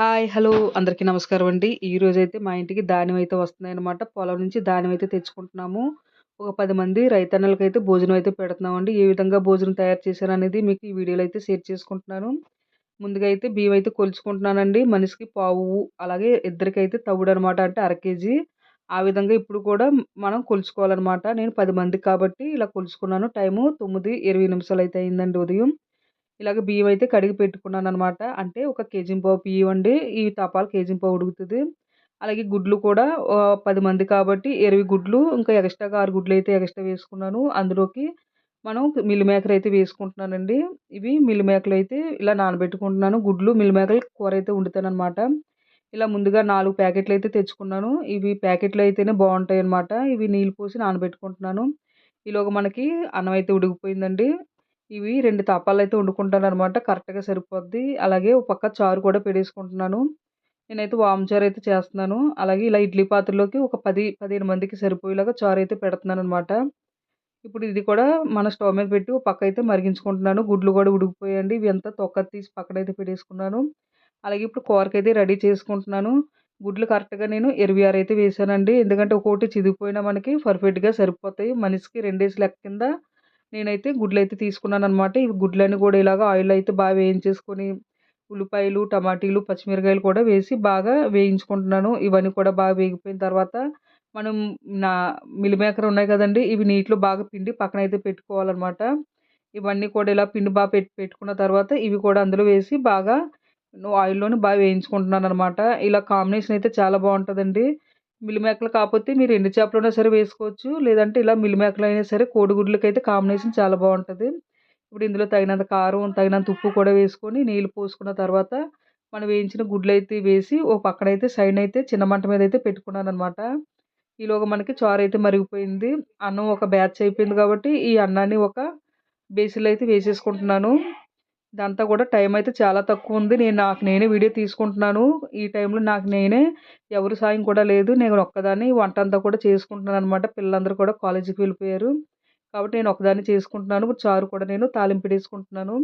Hi! Hello! అందరికీ నమస్కారం అండి. ఈరోజైతే మా ఇంటికి ధాన్యం అయితే వస్తున్నాయన్నమాట. పొలం నుంచి ధాన్యం అయితే తెచ్చుకుంటున్నాము. ఒక పది మంది అయితే భోజనం అయితే పెడుతున్నామండి. ఏ విధంగా భోజనం తయారు చేశారు అనేది మీకు ఈ వీడియోలో అయితే షేర్ చేసుకుంటున్నాను. ముందుగా అయితే బియ్యం అయితే కొలుచుకుంటున్నానండి. మనిషికి పావు అలాగే ఇద్దరికైతే తవుడనమాట. అంటే అర కేజీ. ఆ విధంగా ఇప్పుడు కూడా మనం కొలుచుకోవాలన్నమాట నేను పది మందికి కాబట్టి ఇలా కొలుచుకున్నాను. టైము తొమ్మిది ఇరవై నిమిషాలు అయితే అయిందండి ఉదయం. ఇలాగ బియ్యం అయితే కడిగి పెట్టుకున్నాను అనమాట అంటే ఒక కేజీంపావు బియ్యం అండి. ఈ తపాలు కేజీంపావు ఉడుకుతుంది అలాగే గుడ్లు కూడా పది మంది కాబట్టి 20 గుడ్లు ఇంకా ఎక్స్‌ట్రాగా 6 గుడ్లయితే ఎక్స్‌ట్రా వేసుకున్నాను. అందులోకి మనం మిల్ మేకర్ అయితే వేసుకుంటున్నానండి. ఇవి మిల్ అయితే ఇలా నానబెట్టుకుంటున్నాను. గుడ్లు, మిల్ మేకలు కూర అయితే వండుతానమాట ఇలా ముందుగా నాలుగు ప్యాకెట్లు అయితే తెచ్చుకున్నాను. ఇవి ప్యాకెట్లు అయితేనే బాగుంటాయి అనమాట ఇవి నీళ్ళు పోసి నానబెట్టుకుంటున్నాను. ఈలోగా మనకి అన్నం అయితే ఉడికిపోయిందండి. ఇవి రెండు తపాలు అయితే వండుకుంటాను అనమాట కరెక్ట్‌గా సరిపోద్ది. అలాగే ఒక పక్క చారు కూడా పెట్టేసుకుంటున్నాను. నేనైతే వామ్ చారు అయితే చేస్తున్నాను. అలాగే ఇలా ఇడ్లీ పాత్రలోకి ఒక 10, 15 మందికి సరిపోయేలాగా చారు అయితే పెడుతున్నాను అనమాట ఇప్పుడు ఇది కూడా మన స్టవ్ మీద పెట్టి ఒక పక్క అయితే మరిగించుకుంటున్నాను. గుడ్లు కూడా ఉడికిపోయాయండి. ఇవి అంతా తొక్క తీసి పక్కనైతే పెట్టేసుకున్నాను. అలాగే ఇప్పుడు కూరకైతే రెడీ చేసుకుంటున్నాను. గుడ్లు కరెక్ట్‌గా నేను 26 అయితే వేసానండి ఎందుకంటే ఒక్కోటి చిదిగిపోయినా మనకి పర్ఫెక్ట్‌గా సరిపోతాయి. మనిషికి రెండేసి లెక్క కింద నేనైతే గుడ్లు అయితే తీసుకున్నాను అనమాట ఈ గుడ్లన్నీ కూడా ఇలాగ ఆయిల్ అయితే బాగా వేయించేసుకొని ఉల్లిపాయలు, టమాటీలు, పచ్చిమిరకాయలు కూడా వేసి బాగా వేయించుకుంటున్నాను. ఇవన్నీ కూడా బాగా వేగిపోయిన తర్వాత మనం నా మిల్ ఉన్నాయి కదండి ఇవి నీటిలో బాగా పిండి పక్కన అయితే పెట్టుకోవాలన్నమాట. ఇవన్నీ కూడా ఇలా పిండి బాగా పెట్టి పెట్టుకున్న తర్వాత ఇవి కూడా అందులో వేసి బాగా ఆయిల్‌లోని బాగా వేయించుకుంటున్నాను అనమాట ఇలా కాంబినేషన్ అయితే చాలా బాగుంటుందండి. మిల్ కాకపోతే మీరు ఎండు చేపలైనా సరే వేసుకోవచ్చు. లేదంటే ఇలా మిల్ అయినా సరే కోడిగుడ్లకైతే కాంబినేషన్ చాలా బాగుంటుంది ఇప్పుడు ఇందులో తగినంత కారం, తగినంత ఉప్పు కూడా వేసుకొని నీళ్ళు పోసుకున్న తర్వాత మనం వేయించిన గుడ్లు అయితే వేసి ఓ పక్కనైతే సైడ్‌నయితే చిన్న మంట మీద అయితే పెట్టుకున్నాను అనమాట ఈలోగా మనకి చారు అయితే మరిగిపోయింది. అన్నం ఒక బ్యాచ్ అయిపోయింది కాబట్టి ఈ అన్నాన్ని ఒక బేసిల్ అయితే వేసేసుకుంటున్నాను. ఇదంతా కూడా టైం అయితే చాలా తక్కువ ఉంది నేను నాకు నేనే వీడియో తీసుకుంటున్నాను. ఈ టైంలో నాకు నేనే ఎవరి సాయం కూడా లేదు. నేను ఒక్కదాన్ని వంట అంతా కూడా చేసుకుంటున్నాను అనమాట పిల్లలందరూ కూడా కాలేజీకి వెళ్ళిపోయారు. కాబట్టి నేను ఒకదాన్ని చేసుకుంటున్నాను. ఇప్పుడు చారు కూడా నేను తాలింపెట్టేసుకుంటున్నాను.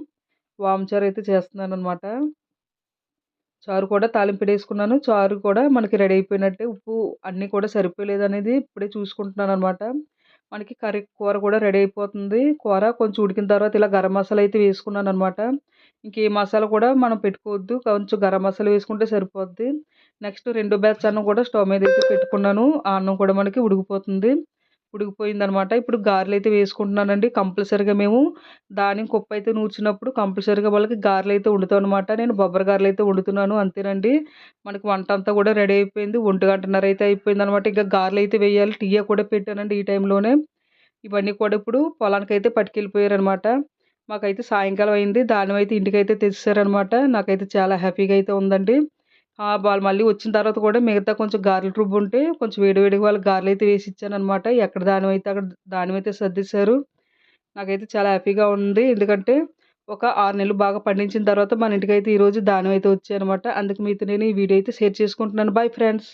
వాము చారు అయితే చేస్తున్నాననమాట. చారు కూడా తాలింపెట్టేసుకున్నాను. చారు కూడా మనకి రెడీ అయిపోయినట్టే. ఉప్పు అన్నీ కూడా సరిపోలేదనేది ఇప్పుడే చూసుకుంటున్నాను అనమాట మనకి కర్రీ కూర కూడా రెడీ అయిపోతుంది. కూర కొంచెం ఉడికిన తర్వాత ఇలా గరం మసాలా అయితే వేసుకున్నాను అనమాట ఇంకే మసాలా కూడా మనం పెట్టుకోవద్దు. కొంచెం గరం మసాలా వేసుకుంటే సరిపోద్ది. నెక్స్ట్ రెండో బ్యాచ్ అన్నం కూడా స్టవ్ మీద అయితే పెట్టుకున్నాను. ఆ అన్నం కూడా మనకి ఉడికిపోతుంది. ఉడికిపోయిందనమాట. ఇప్పుడు గారెలైతే వేసుకుంటున్నానండి. కంపల్సరీగా మేము ధాన్యం కుప్పైతే నూర్చినప్పుడు కంపల్సరీగా వాళ్ళకి గారెత వండుతాం అనమాట నేను బొబ్బరి గారెలైతే వండుతున్నాను అంతేనండి. మనకి వంటంతా కూడా రెడీ అయిపోయింది. 1:30 అయితే అయిపోయింది అనమాట ఇంకా గారెలైతే వేయాలి. టీయా కూడా పెట్టానండి ఈ టైంలోనే. ఇవన్నీ కూడా ఇప్పుడు పొలానికి అయితే పట్టుకెళ్ళిపోయారనమాట. మాకైతే సాయంకాలం అయింది. ధాన్యం అయితే ఇంటికైతే తెచ్చేసారనమాట. నాకైతే చాలా హ్యాపీగా అయితే ఉందండి. ఆ! వాళ్ళు మళ్ళీ వచ్చిన తర్వాత కూడా మిగతా కొంచెం గార్లెలు రుబ్బు ఉంటే కొంచెం వేడివేడిగా వాళ్ళకి గారెలు అయితే వేసి ఇచ్చాననమాట. ఎక్కడ ధాన్యం అయితే అక్కడ ధాన్యం అయితే సర్దేశారు. నాకైతే చాలా హ్యాపీగా ఉంది. ఎందుకంటే ఒక ఆరు నెలలు బాగా పండించిన తర్వాత మన ఇంటికైతే ఈరోజు ధాన్యం అయితే వచ్చాయనమాట. అందుకు మీతో నేను ఈ వీడియో అయితే షేర్ చేసుకుంటున్నాను. Bye friends.